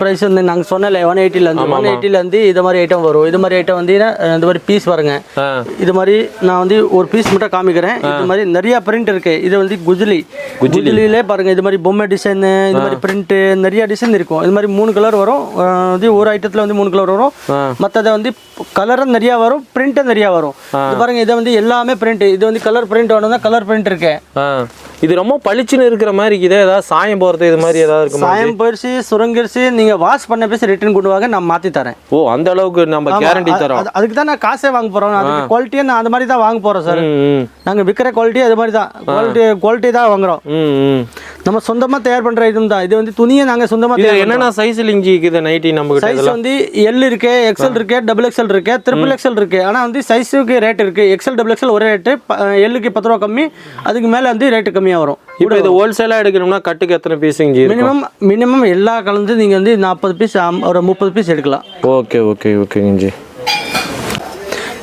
Price வந்து நாங்கள் சொன்னல ஒன் எயிட்டிலேருந்து ஒன் எயிட்டிலேருந்து இது மாதிரி ஐட்டம் வரும். இது மாதிரி ஐட்டம் வந்து இந்த மாதிரி பீஸ் பாருங்க. ஆ. இது மாதிரி நான் வந்து ஒரு பீஸ் மட்டும் காமிக்கிறேன். இது மாதிரி நிறைய பிரிண்ட் இருக்கு. இது வந்து குஜிலி. குஜிலிலே பாருங்க இது மாதிரி பொம்மை டிசைன் இது மாதிரி பிரிண்ட் நிறைய டிசைன் இருக்கும். இது மாதிரி மூணு கலர் வரும். வந்து ஒரு ஐட்டத்தில் வந்து மூணு கலர் வரும். மற்றதை வந்து கலரும் நிறைய வரும் பிரிண்ட்டும் நிறைய வரும். இது பாருங்க இது வந்து எல்லாமே பிரிண்ட் இது வந்து கலர் பிரிண்ட் வேணும்னா கலர் பிரிண்ட் இருக்கு. இது ரொம்ப பளிச்சுன்னு இருக்கிற மாதிரி இருக்குது ஏதாவது சாயம் போகிறது இது மாதிரி ஏதாவது இருக்குமா? சாயம் போயிடுச்சு சுருங்கிருச்சு நீங்க வாஷ் பண்ண பேசி ரிட்டர்ன் கொண்டு வாங்க நான் மாத்தி தரேன். ஓ அந்த அளவுக்கு நம்ம கேரண்டி தரோம். அது- அதுக்கு தான் நான் காசே வாங்க போறோம். அதுக்கு குவாலிட்டியே நான் அந்த மாதிரி தான் வாங்க போறோம் சார் நாங்க விற்கிற குவாலிட்டி அது மாதிரி தான். குவாலிட்டி குவாலிட்டி தான் வாங்குறோம். நம்ம சொந்தமா தயார் பண்ற இதுவும் தான். இது வந்து துணியை நாங்க சொந்தமா இது தயார் என்னென்ன சைஸ் லிங்கி இருக்குது நைட்டி நம்ம சைஸ் வந்து எல் இருக்கு எக்ஸ்எல் இருக்கு டபுள் எக்ஸ்எல் இருக்கு ட்ரிபிள் எக்ஸ்எல் இருக்கு. ஆனா வந்து சைஸுக்கு ரேட் இருக்கு. எக்ஸ்எல் டபுள் எக்ஸ்எல் ஒரே ரேட்டு எல்லுக்கு பத்து ரூபா கம்மி அதுக்கு மேல வந்து ரேட்டு கம்மியா வரும். இப்போ இது ஹோல்சேலா எடுக்கணும்னா கட்டுக்கு எத்தனை பீஸ் இஞ்சி இருக்கும்? மினிமம் மினிமம் எல்லா கலந்து நீங்க வந்து நாற்பது பீஸ் ஒரு முப்பது பீஸ் எடுக்கலாம். ஓகே ஓகே ஓகே இஞ்சி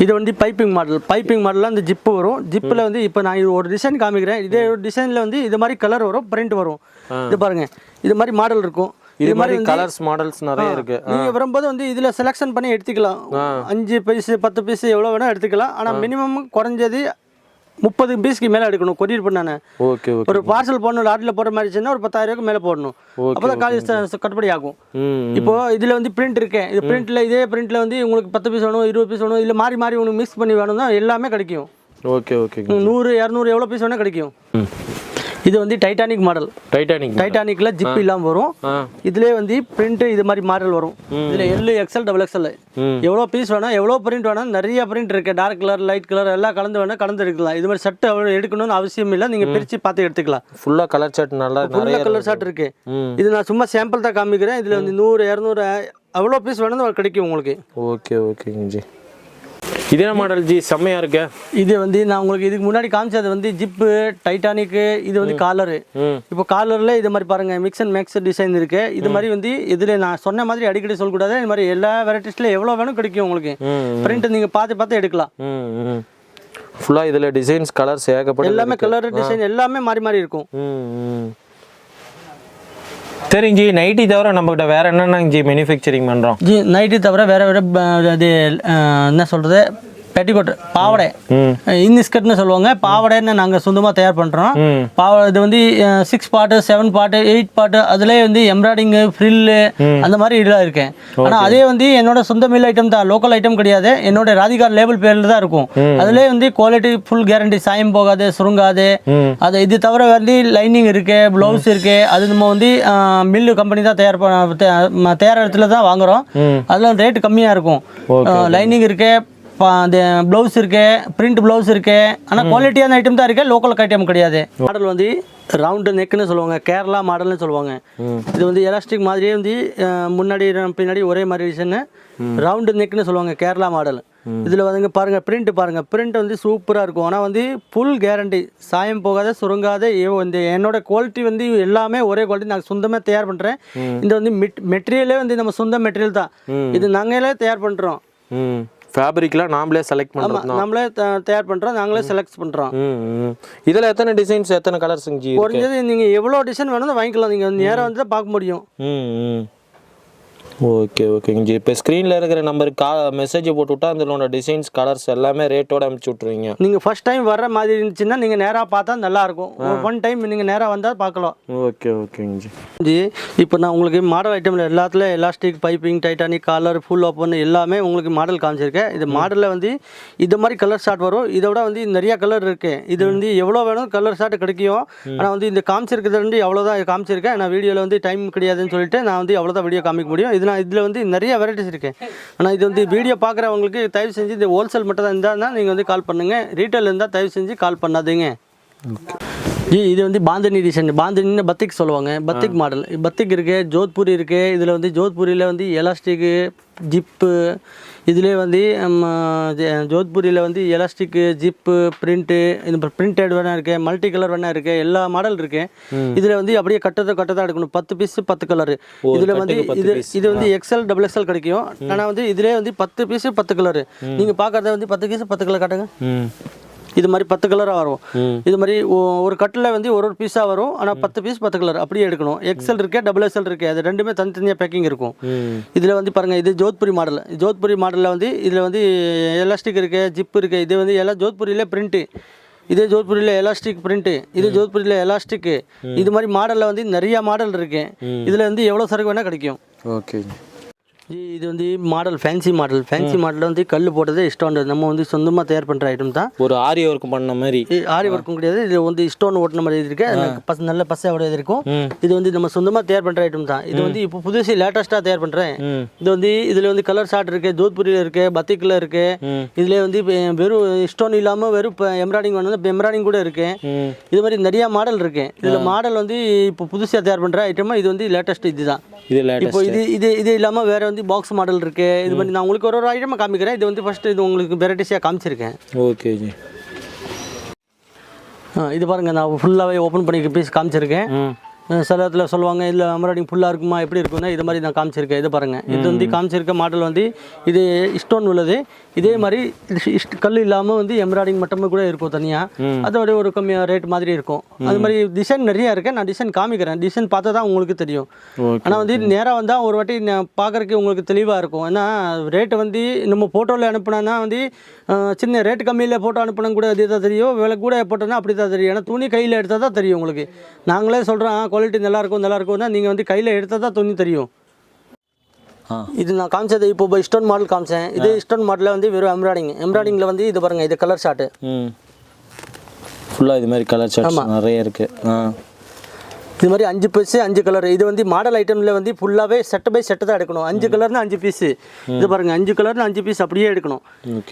இது வந்து பைப்பிங் மாடல் பைப்பிங் மாடலில் அந்த ஜிப்பு வரும். ஜிப்பில் வந்து இப்போ நான் இது ஒரு டிசைன் காமிக்கிறேன். இதே ஒரு டிசைனில் வந்து இது மாதிரி கலர் வரும் பிரிண்ட் வரும். இது பாருங்க. இது மாதிரி மாடல் இருக்கும். இது மாதிரி கலர்ஸ் மாடல்ஸ் நிறைய இருக்கு. நீங்கள் வரும்போது வந்து இதில் செலெக்ஷன் பண்ணி எடுத்துக்கலாம். அஞ்சு பீஸ் பத்து பீஸ் எவ்வளோ வேணால் எடுத்துக்கலாம். ஆனால் மினிமம் குறைஞ்சது முப்பது பீஸ்க்கு மேலே எடுக்கணும். கொரியர் பண்ணானே ஓகே ஓகே. ஒரு பார்சல் போடணும் லாட்டில் போடுற மாதிரி இருந்துச்சுன்னா ஒரு பத்தாயிரம் மேலே போடணும். அப்போ தான் காலேஜ் கட்டுப்படி ஆகும். இப்போ இதுல வந்து பிரிண்ட் இருக்கு இது பிரிண்ட்ல இதே பிரிண்ட்ல வந்து உங்களுக்கு பத்து பீஸ் வேணும் இருபது பீஸ் வேணும் இல்ல மாறி மாறி உங்களுக்கு மிக்ஸ் பண்ணி வேணும்னா எல்லாமே கிடைக்கும். ஓகே ஓகே நூறு இரநூறு எவ்வளோ பீஸ் வேணா கிடைக்கும். இது வந்து டைட்டானிக் மாடல் டைட்டானிக் டைட்டானிக்ல ஜிப் இல்லாம வரும். இதுலயே வந்து பிரிண்ட் இது மாதிரி மாடல் வரும். இதுல எல் எக்ஸ்எல் டபுள் எக்ஸ்எல் எவ்வளோ பீஸ் வேணும் எவ்வளோ பிரிண்ட் வேணும் நிறைய பிரிண்ட் இருக்கு. டார்க் கலர் லைட் கலர் எல்லாம் கலந்து வேணா கலந்து எடுக்கலாம். இது மாதிரி அவ்வளோ எடுக்கணும்னு அவசியம் இல்லை. நீங்க பிரிச்சு பார்த்து எடுத்துக்கலாம். ஃபுல்லா கலர் ஷர்ட் நல்லா நிறைய ஃபுல்லாக கலர் ஷர்ட் இருக்கு. இது நான் சும்மா சாம்பிள் தான் காமிக்கிறேன். இதுல வந்து நூறு இரநூறு அவ்வளோ பீஸ் வேணும் கிடைக்கும் உங்களுக்கு. Okay okay ji. இதே மாடல் ஜி செம்மையா இருக்கு. இது வந்து நான் உங்களுக்கு இதுக்கு முன்னாடி காமிச்சது வந்து ஜிப்பு டைட்டானிக்கு இது வந்து காலரு இப்போ காலரில் இது மாதிரி பாருங்க மிக்ஸ் அண்ட் மேக்ஸ் டிசைன் இருக்கு. இது மாதிரி வந்து இதில் நான் சொன்ன மாதிரி அடிக்கடி சொல்லக்கூடாது. இது மாதிரி எல்லா வெரைட்டிஸ்ல எவ்வளோ வேணும் கிடைக்கும் உங்களுக்கு. பிரிண்ட் நீங்கள் பார்த்து பார்த்து எடுக்கலாம். ம் ம். ஃபுல்லா இதுல டிசைன்ஸ் கலர்ஸ் ஏகப்பட்ட எல்லாமே கலர் டிசைன் எல்லாமே மாறி மாறி இருக்கும். சரிங்க ஜி நைட்டி தவிர நம்மகிட்ட வேற என்னென்ன ஜி மேனுஃபேக்சரிங் பண்ணுறோம் ஜி நைட்டி தவிர வேற வேற அது இது என்ன சொல்கிறது பெட்டிகோட் பாவடை. ம். இன்ஸ்கர்ட்னு சொல்லுவாங்க. பாவடைன்னு நாங்கள் சொந்தமாக தயார் பண்ணுறோம் ம். பாவ இது வந்து சிக்ஸ் பாட்டு செவன் பாட்டு எயிட் பாட்டு அதுலேயே வந்து எம்ப்ராய்டிங்கு ஃப்ரில்லு அந்த மாதிரி இதெல்லாம் இருக்கேன். ஆனால் அதே வந்து என்னோட சொந்த மில் ஐட்டம் தான் லோக்கல் ஐட்டம் கிடையாது. என்னோட ராதிகார் லேபிள் பேரில் தான் இருக்கும். அதுலேயே வந்து குவாலிட்டி ஃபுல் கேரண்டி சாயம் போகாது சுருங்காது. அது இது தவிர வந்து லைனிங் இருக்கு ப்ளவுஸ் இருக்கு. அது நம்ம வந்து மில்லு கம்பெனி தான் தயார் தயார் இடத்துல தான் வாங்குறோம். ம். அதெல்லாம் ரேட்டு கம்மியாக இருக்கும். லைனிங் இருக்கு. அந்த ப்ளவுஸ் இருக்கு பிரிண்ட் ப்ளவுஸ் இருக்கு. ஆனால் குவாலிட்டியான ஐட்டம் தான் இருக்கு. லோக்கல் ஐட்டம் கிடையாது. மாடல் வந்து ரவுண்டு நெக்குன்னு சொல்லுவாங்க கேரளா மாடல்னு சொல்லுவாங்க. இது வந்து எலாஸ்டிக் மாதிரியே வந்து முன்னாடி பின்னாடி ஒரே மாதிரி டிசைனு ரவுண்டு நெக்குன்னு சொல்லுவாங்க கேரளா மாடல் இதில் வந்துங்க பாருங்க பிரிண்ட் பாருங்க. பிரிண்ட் வந்து சூப்பராக இருக்கும். ஆனால் வந்து ஃபுல் கேரண்டி சாயம் போகாத சுருங்காத இந்த என்னோட குவாலிட்டி வந்து எல்லாமே ஒரே குவாலிட்டி நான் சொந்தமாக தயார் பண்ணுறேன் இந்த வந்து மெட்டீரியலே வந்து நம்ம சொந்த மெட்டீரியல் தான். இது நாங்களே தயார் பண்ணுறோம் ஃபேப்ரிக்லாம் நாமளே செலக்ட் பண்ணுறோம் நம்மளே தயார் பண்ணுறோம் நாங்களே செலக்ட் பண்ணுறோம் இதில் எத்தனை டிசைன்ஸ் எத்தனை கலர்ஸுங்க இருக்கு? குறைஞ்சது நீங்கள் எவ்வளோ டிசைன் வேணும் வாங்கிக்கலாம். நீங்கள் நேராக வந்து பார்க்க முடியும். ஓகே ஓகேங்க ஜி இப்போ ஸ்க்ரீனில் இருக்கிற நம்பருக்கு கா மெசேஜ் போட்டு விட்டா அதில் டிசைன்ஸ் கலர்ஸ் எல்லாமே ரேட்டோட அனுப்பிச்சி விட்ருவீங்க நீங்கள் ஃபர்ஸ்ட் டைம் வர்ற மாதிரி இருந்துச்சுன்னா நீங்கள் நேராக பார்த்தா நல்லா இருக்கும் ஒன் டைம் நீங்கள் நேராக வந்தால் பார்க்கலாம். ஓகே ஓகேங்க ஜி ஜி இப்போ நான் உங்களுக்கு மாடல் ஐட்டமில் எல்லாத்துலேயும் elastic piping Titanic collar full open எல்லாமே உங்களுக்கு மாடல் காமிச்சிருக்கேன். இது மாடலில் வந்து இது மாதிரி கலர் ஷார்ட் வரும். இதை விட வந்து நிறைய கலர் இருக்கு. இது வந்து எவ்வளோ வேணும் கலர் ஷார்ட் கிடைக்கும். ஆனால் வந்து இந்த காமிச்சிருக்கிறது வந்து அவ்வளோதான் காமிச்சிருக்கேன். நான் வீடியோவில் வந்து டைம் கிடையாதுன்னு சொல்லிட்டு நான் வந்து அவ்வளோதான் வீடியோ காமிக்க முடியும். இது நான் இதில் வந்து நிறைய வெரைட்டிஸ் இருக்கு ஆனால் இது வந்து வீடியோ பார்க்குறவங்களுக்கு தயவு செஞ்சு இந்த ஹோல்சேல் மட்டும் தான் இருந்தால் நீங்கள் வந்து கால் பண்ணுங்கள் ரீட்டைல் இருந்தால் தயவு செஞ்சு கால் பண்ணாதீங்க. இது வந்து பாந்தினி டிசைன் பாந்தினின்னு பத்திக் சொல்லுவாங்க. பத்திக் மாடல் பத்திக் இருக்கு ஜோத்பூரி இருக்கு. இதில் வந்து ஜோத்பூரியில் வந்து எலாஸ்டிக்கு ஜிப்பு இதுலேயே வந்து நம்ம ஜோத்பூரியில் வந்து எலாஸ்டிக்கு ஜிப்பு பிரிண்ட்டு இந்த பிரிண்டட் வேணா இருக்கு மல்டி கலர் வேணா இருக்கு எல்லா மாடல் இருக்கு. இதில் வந்து அப்படியே கட்டத்தை கட்டதாக எடுக்கணும். பத்து பீஸ் பத்து கலர் இதில் வந்து இது இது வந்து எக்ஸ்எல் டபுள் எக்ஸ்எல் கிடைக்கும். ஆனால் வந்து இதிலே வந்து பத்து பீஸ் பத்து கலர் நீங்கள் பார்க்குறத வந்து பத்து பீஸ் பத்து கலர் காட்டுங்க. இது மாதிரி பத்து கலராக வரும். இது மாதிரி ஒரு கட்டில் வந்து ஒரு ஒரு பீஸாக வரும். ஆனால் பத்து பீஸ் பத்து கலர் அப்படியே எடுக்கணும். எக்ஸல் இருக்கே டபுள் எக்ஸல் இருக்கு. அது ரெண்டுமே தனித்தனியாக பேக்கிங் இருக்கும். இதில் வந்து பாருங்கள் இது ஜோத்புரி மாடல் ஜோத்புரி மாடலில் வந்து இதில் வந்து எலாஸ்டிக் இருக்குது ஜிப் இருக்குது இது வந்து எல்லாம் ஜோத்புரியிலே பிரிண்ட்டு இதே ஜோத்புரியில் எலாஸ்டிக் பிரிண்ட்டு இது ஜோத்புரியில் எலாஸ்டிக்கு இது மாதிரி மாடலில் வந்து நிறைய மாடல் இருக்கு. இதில் வந்து எவ்வளோ சரக்கு வேணால் கிடைக்கும். ஓகே. ஜி, இது வந்து மாடல் ஃபேன்சி மாடல். ஃபேன்சி மாடலில் வந்து கல் போட்டதே ஸ்டோன் நம்ம வந்து சொந்தமாக தயார் பண்ணுற ஐட்டம் தான். ஒரு ஆரி ஒர்க் பண்ண மாதிரி. ஆரி ஒர்க்கும் கிடையாது. இது வந்து ஸ்டோன் ஓட்டின மாதிரி இருக்கு. பஸ் நல்ல பசையோட இது இருக்கும். இது வந்து நம்ம சொந்தமாக தயார் பண்ணுற ஐட்டம் தான். இது வந்து இப்போ புதுசு லேட்டஸ்ட்டாக தயார் பண்ணுறேன் இது வந்து இதில் வந்து கலர் ஷார்ட் இருக்குது ஜோத்பூரியில் இருக்குது பத்திக்கில் இருக்குது ம். இதில் வந்து வெறும் ஸ்டோன் இல்லாமல் வெறும் இப்போ எம்ப்ராய்டிங் வந்து எம்ப்ராய்டிங் கூட இருக்குது இது மாதிரி நிறைய மாடல் இருக்கு. இதில் மாடல் வந்து இப்போ புதுசாக தயார் பண்ணுற ஐட்டமாக இது வந்து லேட்டஸ்ட் இதுதான் இது இப்போ இது இது இது இல்லாமல் வேறு வந்து பாக்ஸ் மாடல் இருக்குது இது மாதிரி நான் உங்களுக்கு ஒரு ஒரு ஐட்டமாக காமிக்கிறேன். இது வந்து ஃபஸ்ட்டு இது உங்களுக்கு வெரைட்டிஸாக காமிச்சிருக்கேன். ஓகே இது பாருங்கள் நான் ஃபுல்லாகவே ஓப்பன் பண்ணி பீஸ் காமிச்சிருக்கேன். சில இடத்துல சொல்லுவாங்க இல்லை எம்ப்ராய்டிங் ஃபுல்லாக இருக்குமா? எப்படி இருக்கும்னா இது மாதிரி நான் காமிச்சிருக்கேன் இது பாருங்கள் இது வந்து காமிச்சிருக்க மாடல் வந்து இது ஸ்டோன் உள்ளது. இதே மாதிரி கல் இல்லாமல் வந்து எம்ப்ராய்டிங் மட்டுமே கூட இருக்கும் தனியாக அதோட ஒரு கம்மியாக ரேட் மாதிரி இருக்கும். அது மாதிரி டிசைன் நிறைய இருக்கு. நான் டிசைன் காமிக்கிறேன். டிசைன் பார்த்தா தான் உங்களுக்கு தெரியும். ஆனால் வந்து நேராக வந்தால் ஒரு வாட்டி பார்க்குறதுக்கு உங்களுக்கு தெளிவாக இருக்கும். ஏன்னா ரேட்டு வந்து நம்ம ஃபோட்டோவில் அனுப்புனோன்னா வந்து சின்ன ரேட் கம்மியில் ஃபோட்டோ அனுப்பினா கூட அதே தான் தெரியும். விலை கூட போட்டோன்னா அப்படி தான் தெரியும். ஏன்னா துணி கையில் எடுத்தால் தான் தெரியும் உங்களுக்கு. நாங்களே சொல்கிறோம் குவாலிட்டி நல்லா இருக்கும் நல்லா இருக்கும்னா நீங்கள் வந்து கையில் எடுத்தால் தான் துணி தெரியும். இது நான் காமிச்சது இப்போ ஸ்டோன் மாடல் காமிச்சேன். இது ஸ்டோன் மாடலில் வந்து வெறும் எம்ப்ராய்டிங் எம்ப்ராய்டிங்கில் வந்து இது பாருங்கள் இது கலர் ஷார்ட்டு ம். ஃபுல்லாக இது மாதிரி கலர் சார்ட்ஸ் நிறைய இருக்கு. ஆ. இது மாதிரி அஞ்சு பீஸு அஞ்சு கலர் இது வந்து மாடல் ஐட்டமில் வந்து ஃபுல்லாகவே செட் பை செட்டு தான் எடுக்கணும். அஞ்சு கலர்னா அஞ்சு பீஸு இது பாருங்கள் அஞ்சு கலர்னு அஞ்சு பீஸ் அப்படியே எடுக்கணும்.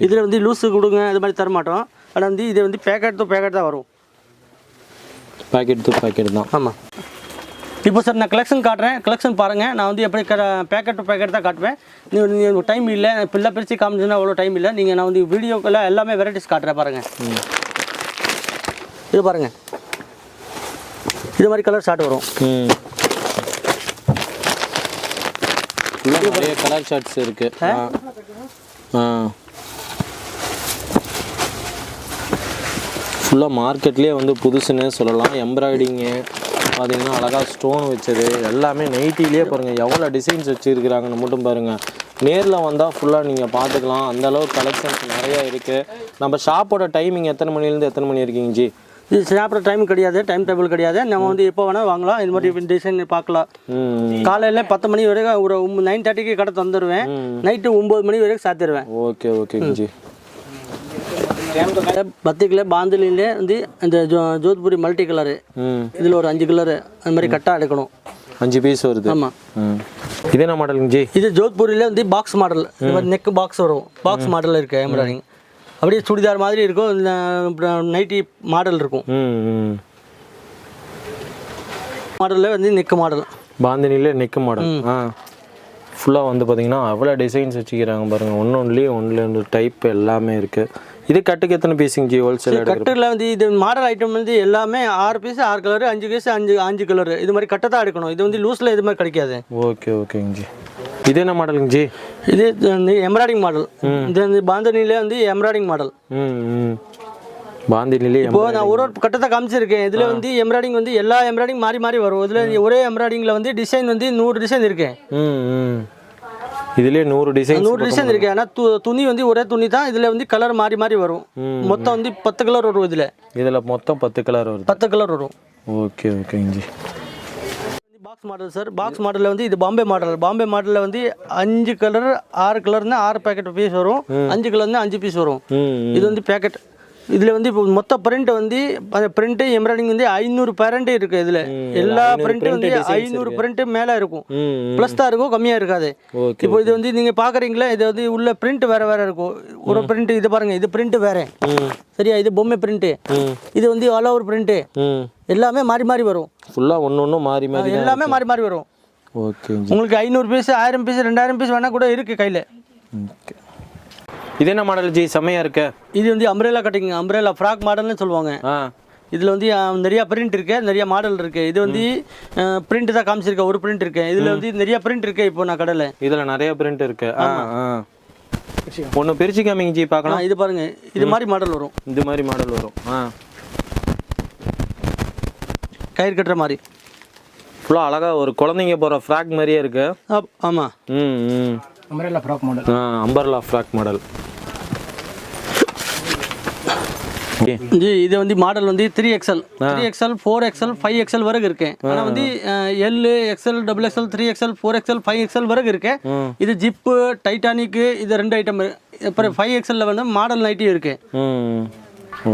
இதில் வந்து லூஸு கொடுங்க இது மாதிரி தர மாட்டோம். ஆனால் வந்து இது வந்து பேக்கெட் டு பேக்கெட் தான் வரும். பாக்கெட் டு பாக்கெட் தான். ஆமாம் இப்போ சார் நான் கலெக்ஷன் காட்டுறேன். கலெக்ஷன் பாருங்கள் நான் வந்து எப்படி பேக்கெட் டு பேக்கெட் தான் காட்டுவேன். நீங்கள் டைம் இல்லை. பிள்ளை பிரித்து காமிச்சுன்னா அவ்வளோ டைம் இல்லை. நீங்கள் நான் வந்து வீடியோக்குள்ள எல்லாமே வெரைட்டிஸ் காட்டுறேன் பாருங்கள் இது பாருங்கள் இது மாதிரி கலர் ஷார்ட் வரும். நிறைய கலர் சார்ட்ஸ் இருக்கு. ஃபுல்லாக மார்க்கெட்லேயே வந்து புதுசுன்னு சொல்லலாம். எம்ப்ராய்டிங்கு பார்த்தீங்கன்னா அழகாக ஸ்டோன் வச்சது. எல்லாமே நைட்டிலேயே பாருங்கள் எவ்வளோ டிசைன்ஸ் வச்சுருக்குறாங்கன்னு மட்டும் பாருங்கள் நேரில் வந்தால் ஃபுல்லாக நீங்கள் பார்த்துக்கலாம் அந்த அளவுக்கு கலெக்ஷன்ஸ் நிறையா இருக்குது நம்ம ஷாப்போட டைமிங் எத்தனை மணிலேருந்து எத்தனை மணி இருக்கீங்க ஜி? இது சாப்பிட்ற டைம் கிடையாது டைம் டேபிள் கிடையாது. நம்ம வந்து எப்போ வேணால் வாங்கலாம். இது மாதிரி டிசைன் பார்க்கலாம் காலையில் பத்து மணி வரைக்கும் ஒரு நைன் தேர்ட்டிக்கு கடை தந்துடுவேன் நைட்டு ஒம்பது மணி வரைக்கும் சாத்திடுவேன் ஓகே ஓகேங்க ஜி. பத்துக்கில் பாந்திலே வந்து இந்த ஜோ ஜோத்பூரி மல்டி கலரு. இதில் ஒரு அஞ்சு கலரு. அந்த மாதிரி கட்டாக எடுக்கணும். அஞ்சு பீஸ் வருது. ஆமாம் இது என்ன மாடலுங்க ஜி? இது ஜோத்பூரில் வந்து பாக்ஸ் மாடல் இந்த மாதிரி நெக் பாக்ஸ் வரும். பாக்ஸ் மாடல் இருக்குது எம்ப்ராய்டிங் அப்படியே சுடிதார் மாதிரி இருக்கும். இந்த நைட்டி மாடல் இருக்கும். மாடலில் வந்து நெக் மாடல் பாந்தினிலே நெக் மாடல் ஆ. ஃபுல்லாக வந்து பார்த்தீங்கன்னா அவ்வளோ டிசைன்ஸ் வச்சுக்கிறாங்க பாருங்கள் ஒன்று ஒன்றுலேயே ஒன்றுல ஒன்று டைப் எல்லாமே இருக்குது இது கட்டுக்கு எத்தனை பீஸுங்க ஜி ஹோல்சேல் கட்டில் வந்து இது மாடல் ஐட்டம் வந்து எல்லாமே ஆறு பீஸ் ஆறு கலரு அஞ்சு பீஸ் அஞ்சு அஞ்சு கலரு இது மாதிரி கட்டை தான் எடுக்கணும். இது வந்து லூஸில் இது மாதிரி கிடைக்காது. ஓகே ஓகேங்க ஜி. இது என்ன மாடலுங்க ஜி? இது வந்து எம்ப்ராய்டிங் மாடல் இது வந்து பாந்தனிலே வந்து எம்ப்ராய்டிங் மாடல் பாந்தினிலே இப்போ நான் ஒரு ஒரு கட்டத்தை காமிச்சிருக்கேன். இதில் வந்து எம்ப்ராய்டிங் வந்து எல்லா எம்ப்ராய்டிங் மாறி மாறி வரும். இதில் ஒரே எம்ப்ராய்டிங்கில் வந்து டிசைன் வந்து நூறு டிசைன் இருக்கு. இதுலேயே நூறு டிசைன் நூறு டிசைன் இருக்கு. ஆனால் து துணி வந்து ஒரே துணி தான். இதில் வந்து கலர் மாறி மாறி வரும். மொத்தம் வந்து பத்து கலர் வரும் இதில். இதில் மொத்தம் பத்து கலர் வருது. பத்து கலர் வரும். ஓகே ஓகேங்க ji box model sir box மாடலில் வந்து இது பாம்பே மாடல் பாம்பே மாடலில் வந்து அஞ்சு கலர் ஆறு கலர்னா ஆறு பேக்கெட் பீஸ் வரும். அஞ்சு கலர்னா அஞ்சு பீஸ் வரும். இது வந்து பேக்கெட் இதில் வந்து இப்போ மொத்த பிரிண்ட் வந்து பிரிண்ட்டு எம்ப்ராய்டிங் வந்து ஐநூறு பேரண்ட் இருக்குது இதில். எல்லா பிரிண்ட்டும் வந்து ஐநூறு பிரிண்ட்டு மேலே இருக்கும். ப்ளஸ் தான் இருக்கும் கம்மியாக இருக்காது. இப்போ இது வந்து நீங்கள் பார்க்குறீங்களா இது வந்து உள்ள பிரிண்ட் வேறு வேறு இருக்கும். ஒரு பிரிண்ட் இது பாருங்கள் இது பிரிண்ட் வேறு. சரியா? இது பொம்மை பிரிண்ட்டு இது வந்து ஆல் ஓவர் பிரிண்ட்டு எல்லாமே மாறி மாறி வரும். ஃபுல்லாக ஒன்று ஒன்று மாறி மாறி எல்லாமே மாறி மாறி வரும். ஓகே உங்களுக்கு ஐநூறு பீஸ் ஆயிரம் பீஸ் ரெண்டாயிரம் பீஸ் வேணால் கூட இருக்குது கையில். இது என்ன மாடல் ஜி? செம்மையாக இருக்க. இது வந்து அம்ப்ரேலா கட்டிங் அம்ப்ரேலா ஃப்ராக் மாடல்னு சொல்லுவாங்க. ஆ. இதில் வந்து நிறைய பிரிண்ட் இருக்கு நிறைய மாடல் இருக்கு. இது வந்து பிரிண்ட் தான் காமிச்சிருக்கேன் ஒரு பிரிண்ட் இருக்கு. இதில் வந்து நிறைய பிரிண்ட் இருக்கு இப்போ நான் கடையில் இதில் நிறைய பிரிண்ட் இருக்கு. ஆ ஆ. ஒன்று பிரிச்சு காமிங்க ஜி பார்க்கலாம். இது பாருங்க. இது மாதிரி மாடல் வரும். இந்த மாதிரி மாடல் வரும். ஆ. கயிறு கட்டுற மாதிரி. ஃபுல்லாக அழகாக ஒரு குழந்தைங்க போகிற ஃப்ராக் மாதிரியே இருக்கு. ஆப்- ஆமா. ம் ம். அம்பரேலா ஃப்ராக் மாடல் ஆ umbrella frock model okay ji இது வந்து மாடல் வந்து three XL three XL four XL five XL வரைக்கும் இருக்கு. ஆனால் வந்து L XL double XL three XL four XL five XL வரைக்கும் இருக்கு. இது ஜிப்பு டைட்டானிக்கு இது ரெண்டு ஐட்டம் அப்புறம் ஃபைவ் எக்ஸ்எல்ல வந்து மாடல் நைட்டியும் இருக்கு.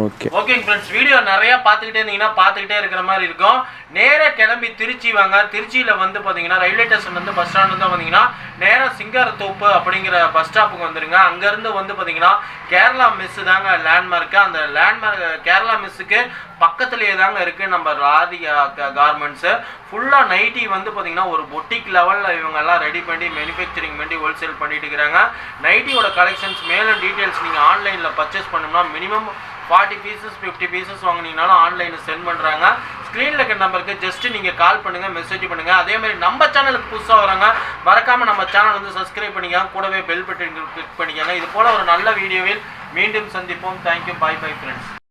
ஓகே. ஓகேங்க ஃப்ரெண்ட்ஸ் வீடியோ நிறைய பார்த்துக்கிட்டே இருந்தீங்கன்னா பார்த்துக்கிட்டே இருக்கிற மாதிரி இருக்கும். நேராக கிளம்பி திருச்சி வாங்க. திருச்சியில் வந்து பார்த்தீங்கன்னா ரயில்வே ஸ்டேஷன் வந்து பஸ் ஸ்டாண்ட் வந்து வந்தீங்கன்னா நேராக சிங்காரத்தோப்பு அப்படிங்கிற பஸ் ஸ்டாப்புக்கு வந்துருங்க. அங்கேருந்து வந்து பார்த்தீங்கன்னா கேரளா மிஸ் தாங்க லேண்ட்மார்க்கு அந்த லேண்ட்மார்க் கேரளா மிஸ்ஸுக்கு பக்கத்துலேயே தாங்க இருக்குது நம்ம ராதிகா கார்மெண்ட்ஸு ஃபுல்லாக நைட்டி வந்து பார்த்தீங்கன்னா ஒரு பொட்டிக் லெவலில் இவங்கெல்லாம் ரெடி பண்ணி மேனுஃபேக்சரிங் பண்ணி ஹோல்சேல் பண்ணிட்டு இருக்கிறாங்க. நைட்டியோட கலெக்ஷன்ஸ் மேலும் டீட்டெயில்ஸ் நீங்கள் ஆன்லைனில் பர்ச்சேஸ் பண்ணோம்னா minimum forty pieces fifty pieces வாங்குனீங்கனாலும் ஆன்லைனில் சென்ட் பண்ணுறாங்க ஸ்க்ரீனில் இருக்க நம்பருக்கு ஜஸ்ட் நீங்கள் கால் பண்ணுங்கள் மெசேஜ் பண்ணுங்கள் அதே மாதிரி நம்ம சேனலுக்கு புதுசாக வராங்க மறக்காமல் நம்ம சேனல் வந்து சப்ஸ்கிரைப் பண்ணிக்கோங்க. கூடவே பெல் பட்டன் கிளிக் பண்ணிக்கோங்க. இது போல் ஒரு நல்ல வீடியோவில் மீண்டும் சந்திப்போம். Thank you bye bye friends